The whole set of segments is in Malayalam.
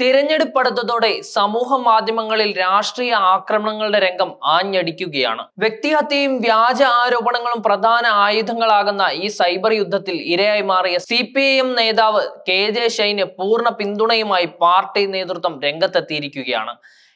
തിരഞ്ഞെടുപ്പ് അടുത്തതോടെ സമൂഹ മാധ്യമങ്ങളിൽ രാഷ്ട്രീയ ആക്രമണങ്ങളുടെ രംഗം ആഞ്ഞടിക്കുകയാണ്. വ്യക്തിഹത്യയും വ്യാജ ആരോപണങ്ങളും പ്രധാന ആയുധങ്ങളാകുന്ന ഈ സൈബർ യുദ്ധത്തിൽ ഇരയായി മാറിയ സി നേതാവ് കെ ജെ ഷൈന് പൂർണ പിന്തുണയുമായി പാർട്ടി നേതൃത്വം രംഗത്തെത്തിയിരിക്കുകയാണ്.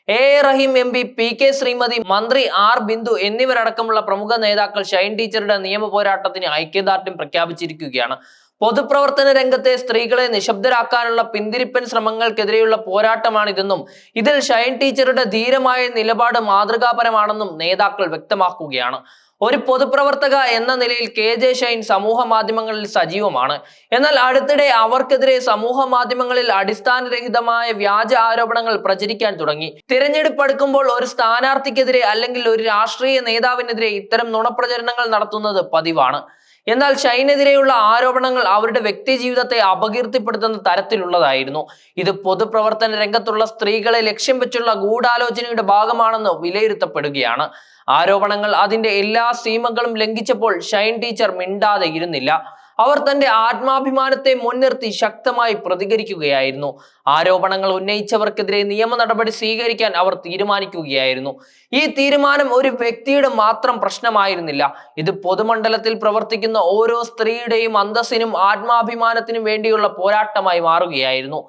A A Rahim M P P K Sreemathi മന്ത്രി ആർ ബിന്ദു എന്നിവരടക്കമുള്ള പ്രമുഖ നേതാക്കൾ ഷൈൻ ടീച്ചറുടെ നിയമ പോരാട്ടത്തിന് ഐക്യദാർഢ്യം പ്രഖ്യാപിച്ചിരിക്കുകയാണ്. പൊതുപ്രവർത്തന രംഗത്തെ സ്ത്രീകളെ നിശബ്ദരാക്കാനുള്ള പിന്തിരിപ്പൻ ശ്രമങ്ങൾക്കെതിരെയുള്ള പോരാട്ടമാണിതെന്നും ഇതിൽ ഷൈൻ ടീച്ചറുടെ ധീരമായ നിലപാട് മാതൃകാപരമാണെന്നും നേതാക്കൾ വ്യക്തമാക്കുകയാണ്. ഒരു പൊതുപ്രവർത്തക എന്ന നിലയിൽ കെ ജെ ഷൈൻ സമൂഹ മാധ്യമങ്ങളിൽ സജീവമാണ്. എന്നാൽ അടുത്തിടെ അവർക്കെതിരെ സമൂഹ മാധ്യമങ്ങളിൽ അടിസ്ഥാനരഹിതമായ വ്യാജ ആരോപണങ്ങൾ പ്രചരിക്കാൻ തുടങ്ങി. തിരഞ്ഞെടുപ്പ് അടുക്കുമ്പോൾ ഒരു സ്ഥാനാർത്ഥിക്കെതിരെ അല്ലെങ്കിൽ ഒരു രാഷ്ട്രീയ നേതാവിനെതിരെ ഇത്തരം നുണപ്രചരണങ്ങൾ നടത്തുന്നത് പതിവാണ്. എന്നാൽ ഷൈനെതിരെയുള്ള ആരോപണങ്ങൾ അവരുടെ വ്യക്തി ജീവിതത്തെ അപകീർത്തിപ്പെടുത്തുന്ന തരത്തിലുള്ളതായിരുന്നു. ഇത് പൊതുപ്രവർത്തന രംഗത്തുള്ള സ്ത്രീകളെ ലക്ഷ്യം വെച്ചുള്ള ഗൂഢാലോചനയുടെ ഭാഗമാണെന്ന് വിലയിരുത്തപ്പെടുകയാണ്. ആരോപണങ്ങൾ അതിന്റെ എല്ലാ സീമകളും ലംഘിച്ചപ്പോൾ ഷൈൻ ടീച്ചർ മിണ്ടാതെ ഇരുന്നില്ല. അവർ തന്റെ ആത്മാഭിമാനത്തെ മുൻനിർത്തി ശക്തമായി പ്രതികരിക്കുകയായിരുന്നു. ആരോപണങ്ങൾ ഉന്നയിച്ചവർക്കെതിരെ നിയമ നടപടി സ്വീകരിക്കാൻ അവർ തീരുമാനിക്കുകയായിരുന്നു. ഈ തീരുമാനം ഒരു വ്യക്തിയുടെ മാത്രം പ്രശ്നമായിരുന്നില്ല. ഇത് പൊതുമണ്ഡലത്തിൽ പ്രവർത്തിക്കുന്ന ഓരോ സ്ത്രീയുടെയും അന്തസ്സിനും ആത്മാഭിമാനത്തിനും വേണ്ടിയുള്ള പോരാട്ടമായി മാറുകയായിരുന്നു.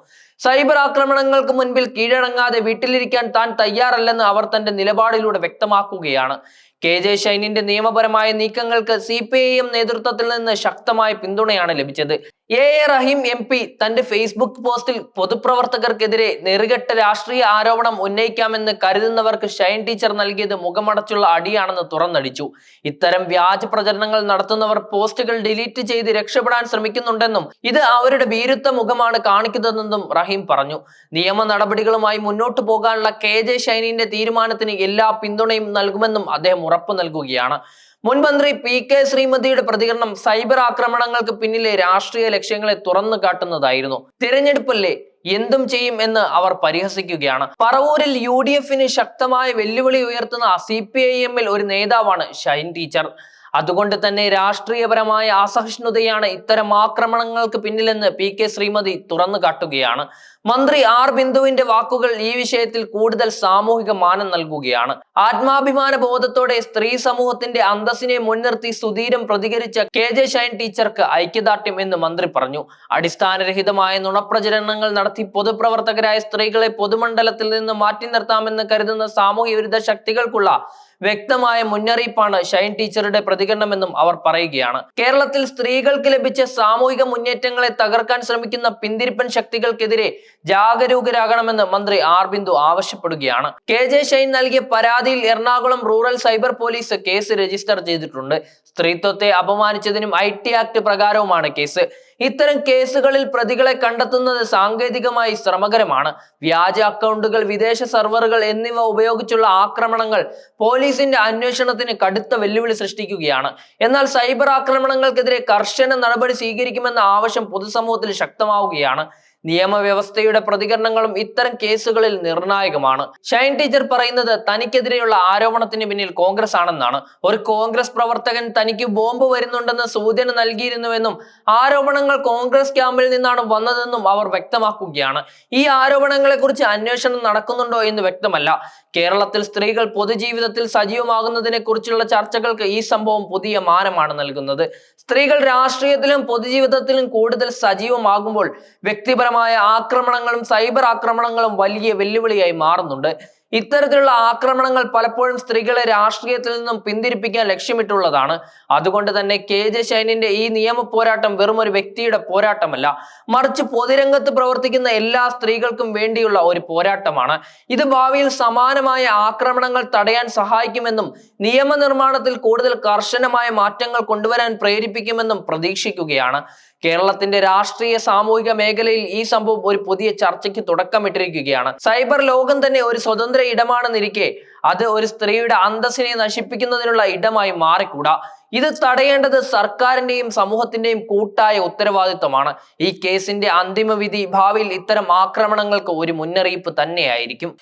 സൈബർ ആക്രമണങ്ങൾക്ക് മുൻപിൽ കീഴടങ്ങാതെ വീട്ടിലിരിക്കാൻ താൻ തയ്യാറല്ലെന്ന് അവർ തന്റെ നിലപാടിലൂടെ വ്യക്തമാക്കുകയാണ്. കെ ജെ ഷൈനിന്റെ നിയമപരമായ നീക്കങ്ങൾക്ക് സി പി ഐ എം നേതൃത്വത്തിൽ നിന്ന് ശക്തമായ പിന്തുണയാണ് ലഭിച്ചത്. A A Rahim M P തന്റെ ഫേസ്ബുക്ക് പോസ്റ്റിൽ പൊതുപ്രവർത്തകർക്കെതിരെ നെറുകെട്ട രാഷ്ട്രീയ ആരോപണം ഉന്നയിക്കാമെന്ന് കരുതുന്നവർക്ക് ഷൈൻ ടീച്ചർ നൽകിയത് മുഖമടച്ചുള്ള അടിയാണെന്ന് തുറന്നടിച്ചു. ഇത്തരം വ്യാജ പ്രചരണങ്ങൾ നടത്തുന്നവർ പോസ്റ്റുകൾ ഡിലീറ്റ് ചെയ്ത് രക്ഷപ്പെടാൻ ശ്രമിക്കുന്നുണ്ടെന്നും ഇത് അവരുടെ ഭീരുത്വ മുഖമാണ് കാണിക്കുന്നതെന്നും റഹീം പറഞ്ഞു. നിയമ നടപടികളുമായി മുന്നോട്ടു പോകാനുള്ള കെ ജെ ഷൈനിന്റെ തീരുമാനത്തിന് എല്ലാ പിന്തുണയും നൽകുമെന്നും അദ്ദേഹം ഉറപ്പു നൽകുകയാണ്. മുൻ മന്ത്രി പി കെ ശ്രീമതിയുടെ പ്രതികരണം സൈബർ ആക്രമണങ്ങൾക്ക് പിന്നിലെ രാഷ്ട്രീയ ലക്ഷ്യങ്ങളെ തുറന്നു കാട്ടുന്നതായിരുന്നു. തിരഞ്ഞെടുപ്പല്ലേ എന്തും ചെയ്യും എന്ന് അവർ പരിഹസിക്കുകയാണ്. പറവൂരിൽ യു ഡി എഫിന് ശക്തമായ വെല്ലുവിളി ഉയർത്തുന്ന സി പി ഐ എമ്മിൽ ഒരു നേതാവാണ് ഷൈൻ ടീച്ചർ. അതുകൊണ്ട് തന്നെ രാഷ്ട്രീയപരമായ അസഹിഷ്ണുതയാണ് ഇത്തരം ആക്രമണങ്ങൾക്ക് പിന്നിലെന്ന് പി കെ ശ്രീമതി തുറന്നു കാട്ടുകയാണ്. മന്ത്രി ആർ ബിന്ദുവിന്റെ വാക്കുകൾ ഈ വിഷയത്തിൽ കൂടുതൽ സാമൂഹിക മാനം നൽകുകയാണ്. ആത്മാഭിമാന ബോധത്തോടെ സ്ത്രീ സമൂഹത്തിന്റെ അന്തസ്സിനെ മുൻനിർത്തി സുധീരം പ്രതികരിച്ച കെ ജെ ഷൈൻ ടീച്ചർക്ക് ഐക്യദാർഢ്യം എന്ന് മന്ത്രി പറഞ്ഞു. അടിസ്ഥാനരഹിതമായ നുണപ്രചരണങ്ങൾ നടത്തി പൊതുപ്രവർത്തകരായ സ്ത്രീകളെ പൊതുമണ്ഡലത്തിൽ നിന്ന് മാറ്റി നിർത്താമെന്ന് കരുതുന്ന സാമൂഹ്യ വിരുദ്ധ ശക്തികൾക്കുള്ള വ്യക്തമായ മുന്നറിയിപ്പാണ് ഷൈൻ ടീച്ചറുടെ പ്രതികരണമെന്നും അവർ പറയുകയാണ്. കേരളത്തിൽ സ്ത്രീകൾക്ക് ലഭിച്ച സാമൂഹിക മുന്നേറ്റങ്ങളെ തകർക്കാൻ ശ്രമിക്കുന്ന പിന്തിരിപ്പൻ ശക്തികൾക്കെതിരെ ജാഗരൂകരാകണമെന്ന് മന്ത്രി ആർ ബിന്ദു ആവശ്യപ്പെടുകയാണ്. കെ ജെ ഷൈൻ നൽകിയ പരാതിയിൽ Ernakulam rural cyber police case register ചെയ്തിട്ടുണ്ട്. സ്ത്രീത്വത്തെ അപമാനിച്ചതിനും ഐ ടി ആക്ട് പ്രകാരവുമാണ് കേസ്. ഇത്തരം കേസുകളിൽ പ്രതികളെ കണ്ടെത്തുന്നത് സാങ്കേതികമായി ശ്രമകരമാണ്. വ്യാജ അക്കൗണ്ടുകൾ വിദേശ സെർവറുകൾ എന്നിവ ഉപയോഗിച്ചുള്ള ആക്രമണങ്ങൾ പോലീസിന്റെ അന്വേഷണത്തിന് കടുത്ത വെല്ലുവിളി സൃഷ്ടിക്കുകയാണ്. എന്നാൽ സൈബർ ആക്രമണങ്ങൾക്കെതിരെ കർശന നടപടി സ്വീകരിക്കുമെന്ന ആവശ്യം പൊതുസമൂഹത്തിൽ ശക്തമാവുകയാണ്. നിയമവ്യവസ്ഥയുടെ പ്രതികരണങ്ങളും ഇത്തരം കേസുകളിൽ നിർണായകമാണ്. ഷൈൻ ടീച്ചർ പറയുന്നത് തനിക്കെതിരെയുള്ള ആരോപണത്തിന് പിന്നിൽ കോൺഗ്രസ് ആണെന്നാണ് ഒരു കോൺഗ്രസ് പ്രവർത്തകൻ തനിക്ക് ബോംബ് വരുന്നുണ്ടെന്ന് സൂചന നൽകിയിരുന്നുവെന്നും ആരോപണങ്ങൾ കോൺഗ്രസ് ക്യാമ്പിൽ നിന്നാണ് വന്നതെന്നും അവർ വ്യക്തമാക്കുകയാണ്. ഈ ആരോപണങ്ങളെ കുറിച്ച് അന്വേഷണം നടക്കുന്നുണ്ടോ എന്ന് വ്യക്തമല്ല. കേരളത്തിൽ സ്ത്രീകൾ പൊതുജീവിതത്തിൽ സജീവമാകുന്നതിനെ കുറിച്ചുള്ള ചർച്ചകൾക്ക് ഈ സംഭവം പുതിയ മാനമാണ് നൽകുന്നത്. സ്ത്രീകൾ രാഷ്ട്രീയത്തിലും പൊതുജീവിതത്തിലും കൂടുതൽ സജീവമാകുമ്പോൾ വ്യക്തിപരമായ ആക്രമണങ്ങളും സൈബർ ആക്രമണങ്ങളും വലിയ വെല്ലുവിളിയായി മാറുന്നുണ്ട്. ഇത്തരത്തിലുള്ള ആക്രമണങ്ങൾ പലപ്പോഴും സ്ത്രീകളെ രാഷ്ട്രീയത്തിൽ നിന്നും പിന്തിരിപ്പിക്കാൻ ലക്ഷ്യമിട്ടുള്ളതാണ്. അതുകൊണ്ട് തന്നെ കെ ജെ ശൈനിന്റെ ഈ നിയമ പോരാട്ടം വെറും ഒരു വ്യക്തിയുടെ പോരാട്ടമല്ല. മറിച്ച് പൊതുരംഗത്ത് പ്രവർത്തിക്കുന്ന എല്ലാ സ്ത്രീകൾക്കും വേണ്ടിയുള്ള ഒരു പോരാട്ടമാണ്. ഇത് ഭാവിയിൽ സമാനമായ ആക്രമണങ്ങൾ തടയാൻ സഹായിക്കുമെന്നും നിയമനിർമ്മാണത്തിൽ കൂടുതൽ കർശനമായ മാറ്റങ്ങൾ കൊണ്ടുവരാൻ പ്രേരിപ്പിക്കുമെന്നും പ്രതീക്ഷിക്കുകയാണ്. കേരളത്തിന്റെ രാഷ്ട്രീയ സാമൂഹിക മേഖലയിൽ ഈ സംഭവം ഒരു പുതിയ ചർച്ചയ്ക്ക് തുടക്കമിട്ടിരിക്കുകയാണ്. സൈബർ ലോകം തന്നെ ഒരു സ്വതന്ത്ര ഇടമാണെന്നിരിക്കെ അത് ഒരു സ്ത്രീയുടെ അന്തസ്സിനെ നശിപ്പിക്കുന്നതിനുള്ള ഇടമായി മാറിക്കൂടാ. ഇത് തടയേണ്ടത് സർക്കാരിന്റെയും സമൂഹത്തിന്റെയും കൂട്ടായ ഉത്തരവാദിത്വമാണ്. ഈ കേസിന്റെ അന്തിമവിധി ഭാവിയിൽ ഇത്തരം ആക്രമണങ്ങൾക്ക് ഒരു മുന്നറിയിപ്പ് തന്നെയായിരിക്കും.